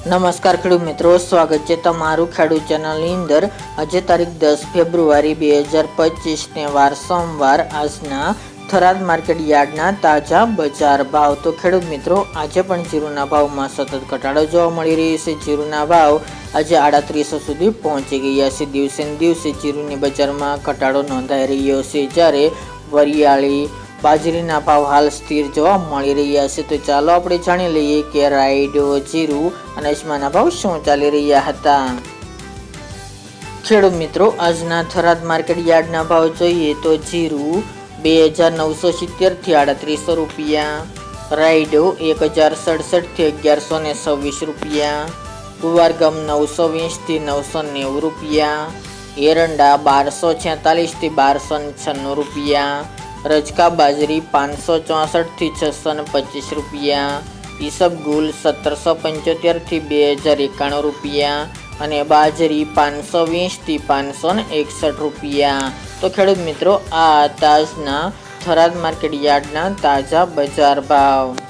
નમસ્કાર ખેડૂત મિત્રો, સ્વાગત છે તમારું ખેડૂત ચેનલની અંદર. આજે તારીખ દસ ફેબ્રુઆરી બે હજાર પચીસને વાર સોમવાર, આજના થરાદ માર્કેટ યાર્ડના તાજા બજાર ભાવ. તો ખેડૂત મિત્રો, આજે પણ જીરુના ભાવમાં સતત ઘટાડો જોવા મળી રહ્યો છે. જીરુના ભાવ આજે આડત્રીસો સુધી પહોંચી ગયા છે. દિવસે દિવસે જીરુની બજારમાં ઘટાડો નોંધાઈ રહ્યો છે. જ્યારે વરિયાળી બાજરીના ભાવ હાલ સ્થિર જોવા મળી રહ્યા છે. તો ચાલો આપણે જાણી લઈએ કે રાઈડો જીરું અને અજમાના ભાવ શું ચાલી રહ્યા હતા. ખેડૂત મિત્રો, આજના થરાદ માર્કેટ યાર્ડના ભાવ જોઈએ તો જીરું બે હજાર નવસો સિત્તેરથી આડત્રીસો રૂપિયા રાઈડો એક હજાર સડસઠથી અગિયારસો ને છવ્વીસ રૂપિયા કુવારગમ નવસો વીસથી નવસો નેવું રૂપિયા, એરંડા બારસો છેતાલીસથી બારસો ને છન્નું રૂપિયા રજકા બાજરી પાંચસો ચોસઠથી છસો ને પચીસ રૂપિયા ઈસબગુલ સત્તરસો પંચોતેરથી બે હજાર એકાણું રૂપિયા અને બાજરી પાંચસો વીસથી પાંચસો ને એકસઠ રૂપિયા. તો ખેડૂત મિત્રો, આ તાજના થરાદ માર્કેટ યાર્ડના તાજા બજાર ભાવ.